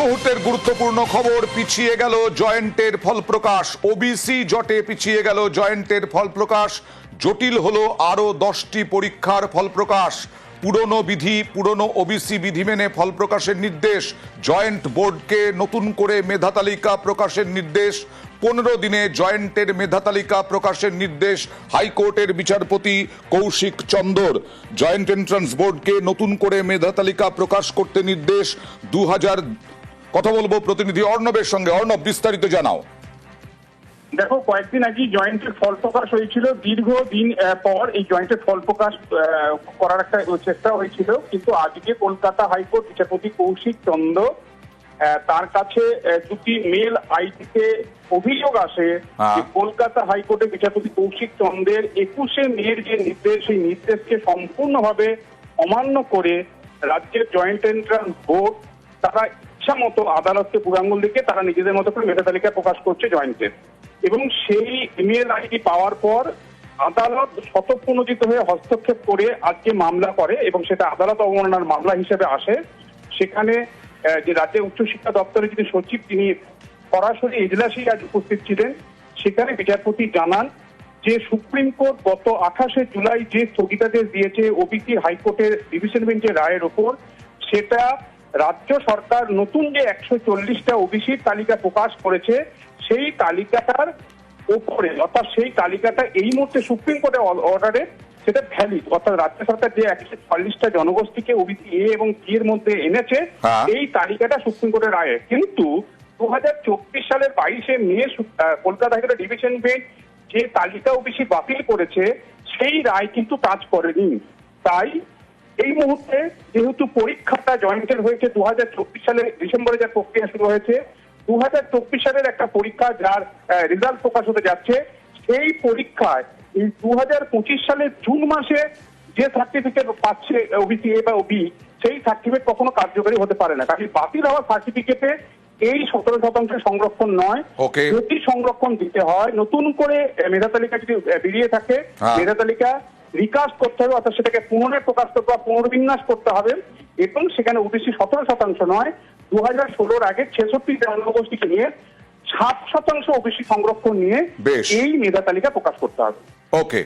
মুহূর্তের গুরুত্বপূর্ণ খবর, পিছিয়ে গেল জয়েন্টের ফল প্রকাশ ওবিসি জটে পিছিয়ে গেল জয়েন্টের ফল প্রকাশ জটিল হলো আরও দশটি পরীক্ষার ফল প্রকাশ পুরনো বিধি, পুরনো ওবিসি বিধি মেনে ফল প্রকাশের নির্দেশ। জয়েন্ট বোর্ডকে নতুন করে মেধা তালিকা প্রকাশের নির্দেশ। পনেরো দিনে জয়েন্টের মেধা তালিকা প্রকাশের নির্দেশ হাইকোর্টের বিচারপতি কৌশিক চন্দর। জয়েন্ট এন্ট্রান্স বোর্ডকে নতুন করে মেধা তালিকা প্রকাশ করতে নির্দেশ। দু হাজার কথা বলব প্রতিনিধি অর্ণবের সঙ্গে। অর্ণব বিস্তারিত জানাও। দেখো কয়েকদিন আগে জয়েন্টের ফল প্রকাশ হয়েছিল। দীর্ঘ দিন পর এই জয়েন্টের ফল প্রকাশ করার একটা চেষ্টা হয়েছিল। কিন্তু আজকে কলকাতা হাইকোর্ট বিচারপতি কৌশিক চন্দ্র তার কাছে দুটি মেল আইডিতে অভিযোগ আসে হ্যাঁ। যে কলকাতা হাইকোর্টে বিচারপতি কৌশিক চন্দ্রের একুশে মেয়ের যে নির্দেশ সেই নির্দেশকে সম্পূর্ণভাবে অমান্য করে রাজ্যের জয়েন্ট এন্ট্রান্স বোর্ড তারা ইচ্ছা মতো আদালতকে পুরাঙ্গুল দিকে তারা নিজেদের মতো করে মেধা তালিকা প্রকাশ করছে জয়েন্টের এবং সেই ইমেল আইডি পাওয়ার পর আদালত শতপ্রণোদিত হয়ে হস্তক্ষেপ করে আজকে মামলা করে এবং সেটা আদালত অবমাননার মামলা হিসেবে আসে। সেখানে যে রাজ্যের উচ্চশিক্ষা দপ্তরের যিনি সচিব, তিনি সরাসরি এজলাসেই আজ উপস্থিত ছিলেন। সেখানে বিচারপতি জানান যে সুপ্রিম কোর্ট গত আঠাশে জুলাই যে স্থগিতাদেশ দিয়েছে, ওবিসি হাইকোর্টের ডিভিশন বেঞ্চের রায়ের ওপর, সেটা রাজ্য সরকার নতুন যে একশো চল্লিশটা ওবিসির তালিকা প্রকাশ করেছে সেই তালিকাটার ওপরে অর্থাৎ সেই তালিকাটা এই মুহূর্তে সুপ্রিম কোর্টের অর্ডারে সেটা ভ্যালিড অর্থাৎ রাজ্য সরকার যে একশো চল্লিশটা জনগোষ্ঠীকে ওবিসি এ এবং সি এর মধ্যে এনেছে হ্যাঁ। এই তালিকাটা সুপ্রিম কোর্টের রায়ে কিন্তু দু হাজার চব্বিশ সালের বাইশে মে কলকাতা হাইকোর্টের ডিভিশন বেঞ্চ যে তালিকা ওবিসি বাতিল করেছে সেই রায় কিন্তু কাজ করেনি তাই এই মুহূর্তে যেহেতু পরীক্ষাটা জয়েন্টের হয়েছে দু সালে ডিসেম্বরে যা প্রক্রিয়া শুরু হয়েছে দু হাজার চব্বিশ সালের একটা পরীক্ষা যার রেজাল্ট প্রকাশ হতে যাচ্ছে সেই পরীক্ষায় এই দু সালের জুন মাসে যে সার্টিফিকেট পাচ্ছে ওবিসি এ বা ওবি সেই সার্টিফিকেট কখনো কার্যকরী হতে পারে না। কারণ বাতিল হওয়া সার্টিফিকেটে এই সতেরো শতাংশ সংরক্ষণ নয়। যদি সংরক্ষণ দিতে হয় নতুন করে মেধা তালিকা যদি বেরিয়ে থাকে হ্যাঁ। মেধা তালিকা রিকাস্ট করতে হবে অর্থাৎ সেটাকে পুনরায় প্রকাশ করতে বা পুনর্বিন্যাস করতে হবে এবং সেখানে ওবিসি সতেরো শতাংশ নয় দু হাজার ষোলোর আগে ছেষট্টি জনগোষ্ঠীকে নিয়ে সাত শতাংশ ওবিসি সংরক্ষণ নিয়ে এই মেধা তালিকা প্রকাশ করতে হবে। ওকে